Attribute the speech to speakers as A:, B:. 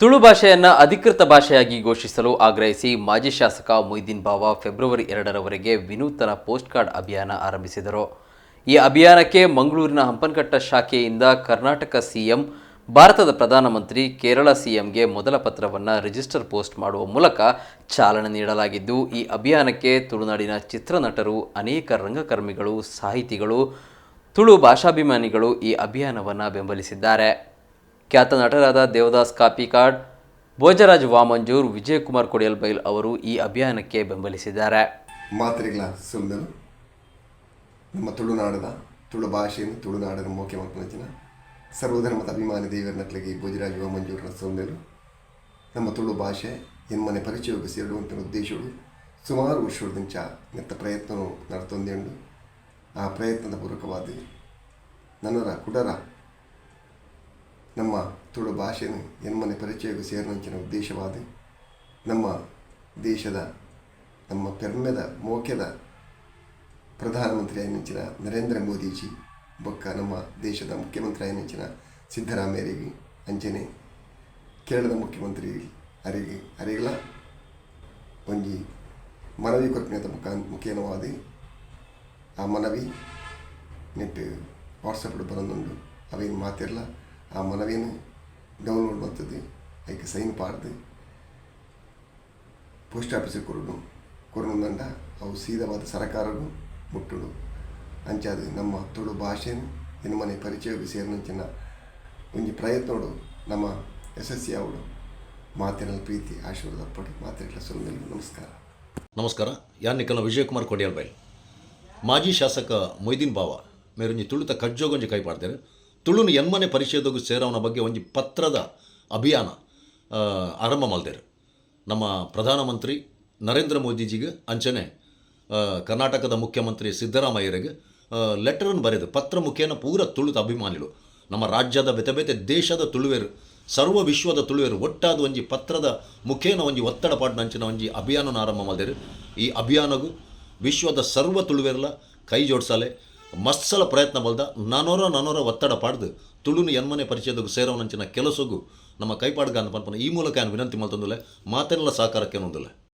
A: ತುಳು ಭಾಷೆಯನ್ನು ಅಧಿಕೃತ ಭಾಷೆಯಾಗಿ ಘೋಷಿಸಲು ಆಗ್ರಹಿಸಿ ಮಾಜಿ ಶಾಸಕ ಮೊಯ್ದೀನ್ ಬಾವ ಫೆಬ್ರವರಿ ಎರಡರವರೆಗೆ ವಿನೂತನ ಪೋಸ್ಟ್ ಕಾರ್ಡ್ ಅಭಿಯಾನ ಆರಂಭಿಸಿದರು. ಈ ಅಭಿಯಾನಕ್ಕೆ ಮಂಗಳೂರಿನ ಹಂಪನಕಟ್ಟ ಶಾಖೆಯಿಂದ ಕರ್ನಾಟಕ ಸಿಎಂ, ಭಾರತದ ಪ್ರಧಾನಮಂತ್ರಿ, ಕೇರಳ ಸಿಎಂಗೆ ಮೊದಲ ಪತ್ರವನ್ನು ರಿಜಿಸ್ಟರ್ ಪೋಸ್ಟ್ ಮಾಡುವ ಮೂಲಕ ಚಾಲನೆ ನೀಡಲಾಗಿದ್ದು, ಈ ಅಭಿಯಾನಕ್ಕೆ ತುಳುನಾಡಿನ ಚಿತ್ರನಟರು, ಅನೇಕ ರಂಗಕರ್ಮಿಗಳು, ಸಾಹಿತಿಗಳು, ತುಳು ಭಾಷಾಭಿಮಾನಿಗಳು ಈ ಅಭಿಯಾನವನ್ನು ಬೆಂಬಲಿಸಿದ್ದಾರೆ. ಖ್ಯಾತ ನಟರಾದ ದೇವದಾಸ್ ಕಾಪಿಕಾಡ್, ಭೋಜರಾಜ್ ವಾಮಂಜೂರ್, ವಿಜಯಕುಮಾರ್ ಕೊಡಿಯಲ್ಬೈಲ್ ಅವರು ಈ ಅಭಿಯಾನಕ್ಕೆ ಬೆಂಬಲಿಸಿದ್ದಾರೆ.
B: ಮಾತ್ರೆಗಳ ಸುಂದರು ನಮ್ಮ ತುಳುನಾಡದ ತುಳು ಭಾಷೆಯನ್ನು ತುಳುನಾಡನ ಮೋಕೆ ಮಕ್ಕಳಿನ ಸರ್ವಧರ್ಮದ ಅಭಿಮಾನಿ ದೇವರ ನಟ್ಲಿಗೆ ಭೋಜರಾಜ ಮಂಜೂರಿನ ಸೊಂದಲು ನಮ್ಮ ತುಳು ಭಾಷೆ ಎನ್ಮನೆ ಪರಿಚಯಕ್ಕೆ ಸೇರುವಂಥ ಉದ್ದೇಶಗಳು ಸುಮಾರು ವರ್ಷಗಳಿಂಚ ನೆತ್ತ ಪ್ರಯತ್ನ ನಡ್ತೊಂದೇಂಡು ಆ ಪ್ರಯತ್ನದ ಪೂರ್ವಕವಾದ ನನ್ನರ ಕುಡರ ನಮ್ಮ ತುಳು ಭಾಷೆಯನ್ನು ಎನ್ಮನೆ ಪರಿಚಯಕ್ಕೆ ಸೇರಿನಂಚಿನ ಉದ್ದೇಶವಾದ. ನಮ್ಮ ದೇಶದ, ನಮ್ಮ ಪೆರ್ಮೆದ ಮೋಕೆದ ಪ್ರಧಾನಮಂತ್ರಿ ಆಯ್ನಿಂಚಿನ ನರೇಂದ್ರ ಮೋದಿಜಿ, ಬೊಕ್ಕ ನಮ್ಮ ದೇಶದ ಮುಖ್ಯಮಂತ್ರಿ ಆಯ್ನಿಂಚಿನ ಸಿದ್ದರಾಮಯ್ಯರಿಗೆ ಅಂಚನೆ ಕೇರಳದ ಮುಖ್ಯಮಂತ್ರಿ ಅರಿಗೆ, ಅರಿಗಲ ಒಂಜಿ ಮನವಿ ಕೊರ್ಪಿನದ ಮುಖ ಮುಖೇನವಾದಿ. ಆ ಮನವಿ ನೆಟ್ಟು ವಾಟ್ಸಪ್ಡ್ ಬರೋದುಂಡು ಅವೇನು ಮಾತಿರಲ್ಲ ಆ ಮನವಿಯನ್ನು ಡೌನ್ಲೋಡ್ ಮಾಡ್ತದೆ ಅದಕ್ಕೆ ಸೈನ್ ಪಾಡ್ದು ಪೋಸ್ಟ್ ಆಫೀಸಿಗೆ ಕೊರಡು ದಂಡ ಅವು ಸೀದವಾದ ಸರಕಾರನು ಮುಟ್ಟುಡು ಅಂಚಾದು ನಮ್ಮ ತುಳು ಭಾಷೆನು ಇನ್ನು ಮನೆ ಪರಿಚಯಕ್ಕೆ ಸೇರಿನಂಚಿನ ಒಂಜಿ ಪ್ರಯತ್ನೋಡು ನಮ್ಮ ಯಶಸ್ವಿ ಅವಳು ಮಾತಿನ ಪ್ರೀತಿ, ಆಶೀರ್ವಾದ ಪಡಿ. ಮಾತಿನ ಸುಂದರ ನಮಸ್ಕಾರ.
C: ನಮಸ್ಕಾರ. ಯಾನ್ ನಿಕಲ್ನ ವಿಜಯಕುಮಾರ್ ಕೊಡಿಯಲ್ಬೈಲ್ ಮಾಜಿ ಶಾಸಕ ಮೊಯ್ದೀನ್ ಬಾವ ಮೇರೊಂಜಿ ತುಳುತ ಕಜ್ಜೋಗೊಂಜಿ ಕೈ ಪಾಡ್ದೇರು ತುಳುನು ಎನ್ಮನೆ ಪರಿಚಯದೊಗು ಸೇರವನ ಬಗ್ಗೆ ಒಂದು ಪತ್ರದ ಅಭಿಯಾನ ಆರಂಭ ಮಲ್ದೇರು ನಮ್ಮ ಪ್ರಧಾನಮಂತ್ರಿ ನರೇಂದ್ರ ಮೋದಿಜಿಗೆ ಅಂಚನೆ ಕರ್ನಾಟಕದ ಮುಖ್ಯಮಂತ್ರಿ ಸಿದ್ದರಾಮಯ್ಯರಿಗೆ ಲೆಟರನ್ನು ಬರೆದು ಪತ್ರ ಮುಖೇನ ಪೂರ ತುಳುತ ಅಭಿಮಾನಿಗಳು. ನಮ್ಮ ರಾಜ್ಯದ ಬೆತೆ ಬೆತೆ ದೇಶದ ತುಳುವೆರು, ಸರ್ವ ವಿಶ್ವದ ತುಳುವೆರು ಒಟ್ಟಾದ ಒಂಜಿ ಪತ್ರದ ಮುಖೇನ ಒಂಜಿ ಒತ್ತಡ ಪಾಡ್ನಂಚಿನ ಒಂಜಿ ಅಭಿಯಾನನ ಆರಂಭ ಮಾಡಿದರು. ಈ ಅಭಿಯಾನಗೂ ವಿಶ್ವದ ಸರ್ವ ತುಳುವೆರ್ಲ ಕೈ ಜೋಡಿಸಲೆ ಮಸ್ಸಲ ಪ್ರಯತ್ನ ಬಲ್ದ ನಾನೋರ ನಾನೋರ ಒತ್ತಡ ಪಾಡ್ದು ತುಳುನು ಎನ್ಮನೆ ಪರಿಚಯದಕ್ಕೆ ಸೇರೋನಂಚಿನ ಕೆಲಸಗೂ ನಮ್ಮ ಕೈಪಾಡ್ಗ ಪನ್ಪನ ಈ ಮೂಲಕ ವಿನಂತಿ ಮಲ್ತಂದುಲೆ ಮಾತೆಲ್ಲ ಸಹಕಾರಕ್ಕೆ ನೊಂದುಲೆ